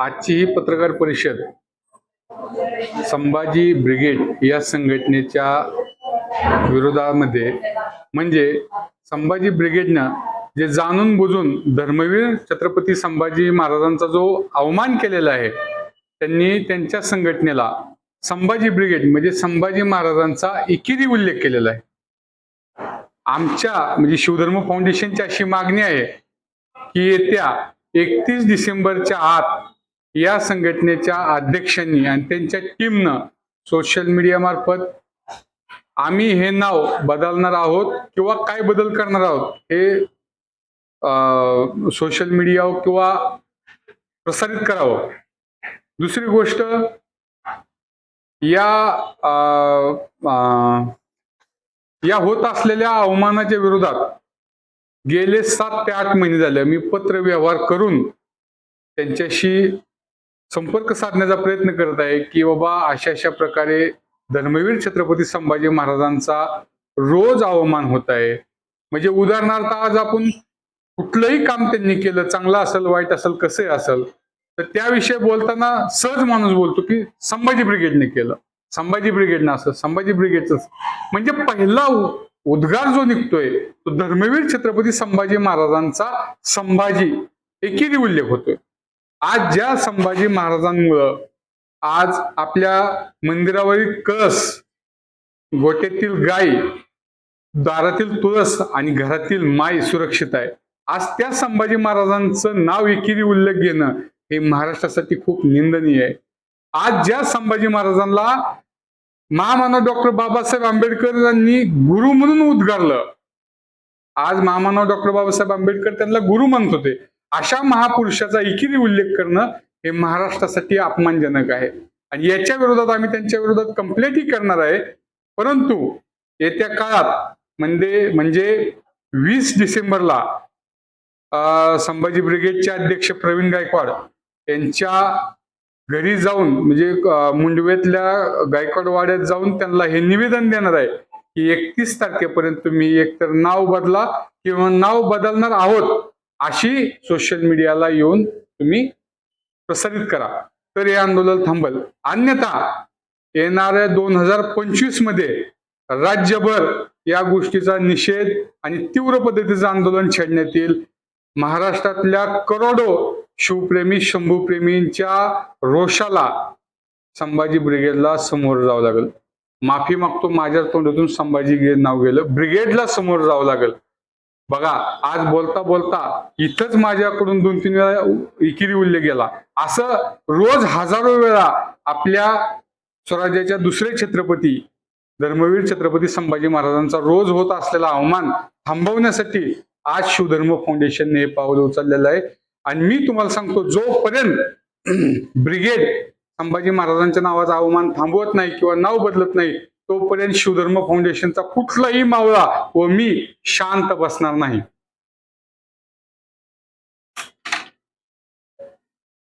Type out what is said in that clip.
आजची ही पत्रकार परिषद संभाजी ब्रिगेड या संघटनेच्या विरोधामध्ये म्हणजे संभाजी ब्रिगेडनं जे जाणून बुजून धर्मवीर छत्रपती संभाजी महाराजांचा जो अवमान केलेला आहे त्यांनी त्यांच्या संघटनेला संभाजी ब्रिगेड म्हणजे संभाजी महाराजांचा एकेरी उल्लेख केलेला आहे. आमच्या म्हणजे शिवधर्म फाउंडेशनची अशी मागणी आहे की येत्या एकतीस डिसेंबरच्या आत या संघटनेच्या अध्यक्षांनी आणि त्यांच्या टीमनं सोशल मीडिया मार्फत आम्ही हे नाव बदलणार आहोत किंवा काय बदल करणार आहोत हे सोशल मीडिया किंवा प्रसारित करावं. दुसरी गोष्ट या आ, आ, या होत असलेल्या अवमानाच्या विरोधात गेले सात ते आठ महिने झाले. मी पत्र व्यवहार करून त्यांच्याशी संपर्क साधण्याचा प्रयत्न करत आहे की बाबा अशा अशा प्रकारे धर्मवीर छत्रपती संभाजी महाराजांचा रोज अवमान होत आहे. म्हणजे उदाहरणार्थ आज आपण कुठलंही काम त्यांनी केलं चांगलं असेल वाईट असेल कसंही असेल तर त्याविषयी बोलताना सहज माणूस बोलतो की संभाजी ब्रिगेडने केलं. संभाजी ब्रिगेडनं असं संभाजी ब्रिगेडच म्हणजे पहिला उद्गार जो निघतोय तो धर्मवीर छत्रपती संभाजी महाराजांचा संभाजी एकेरी उल्लेख होतोय. आज ज्या संभाजी महाराजांमुळं आज आपल्या मंदिरावरील कळस गोट्यातील गाय दारातील तुळस आणि घरातील माई सुरक्षित आहे. आज त्या संभाजी महाराजांचं नाव एकेरी उल्लेख घेणं हे महाराष्ट्रासाठी खूप निंदनीय आहे. आज ज्या संभाजी महाराजांना महामानव डॉक्टर बाबासाहेब आंबेडकर यांनी गुरु म्हणून उद्गारलं. आज महामानव डॉक्टर बाबासाहेब आंबेडकर त्यांना गुरु म्हणत होते अशा महापुरुषाचा एकेरी उल्लेख करणं हे महाराष्ट्रासाठी अपमानजनक आहे. आणि याच्या विरोधात आम्ही त्यांच्या विरोधात कंप्लेंटही करणार आहे. परंतु येत्या काळात म्हणजे म्हणजे वीस डिसेंबरला संभाजी ब्रिगेडचे अध्यक्ष प्रवीण गायकवाड यांच्या घरी जाऊन म्हणजे मुंडवेतल्या गायकवाड वाड्यात जाऊन त्यांना हे निवेदन देणार आहे की एकतीस तारखेपर्यंत तुम्ही एकतर नाव बदला किंवा नाव बदलणार आहोत अशी सोशल मीडियाला येऊन तुम्ही प्रसारित करा. तर हे आंदोलन थांबल. अन्यथा येणाऱ्या दोन हजार पंचवीसमध्ये राज्यभर या गोष्टीचा निषेध आणि तीव्र पद्धतीचं आंदोलन छेडण्यात येईल. महाराष्ट्रातल्या करोडो शिवप्रेमी शंभूप्रेमींच्या रोषाला संभाजी ब्रिगेडला समोर जावं लागेल. माफी मागतो माझ्या तोंडातून संभाजी नाव गेलं. ब्रिगेडला समोर जावं लागेल. बघा आज बोलता बोलता इथंच माझ्याकडून दोन तीन वेळा इकिरी उल्लेख गेला. असं रोज हजारो वेळा आपल्या स्वराज्याच्या दुसरे छत्रपती धर्मवीर छत्रपती संभाजी महाराजांचा रोज होत असलेला अवमान थांबवण्यासाठी आज शिवधर्म फाउंडेशनने हे पाऊल उचललेलं आहे. आणि मी तुम्हाला सांगतो जोपर्यंत ब्रिगेड संभाजी महाराजांच्या नावाचा अवमान थांबवत नाही किंवा नाव बदलत नाही तोपर्यंत शिवधर्म फाउंडेशनचा कुठलाही मावळा व मी शांत बसणार नाही.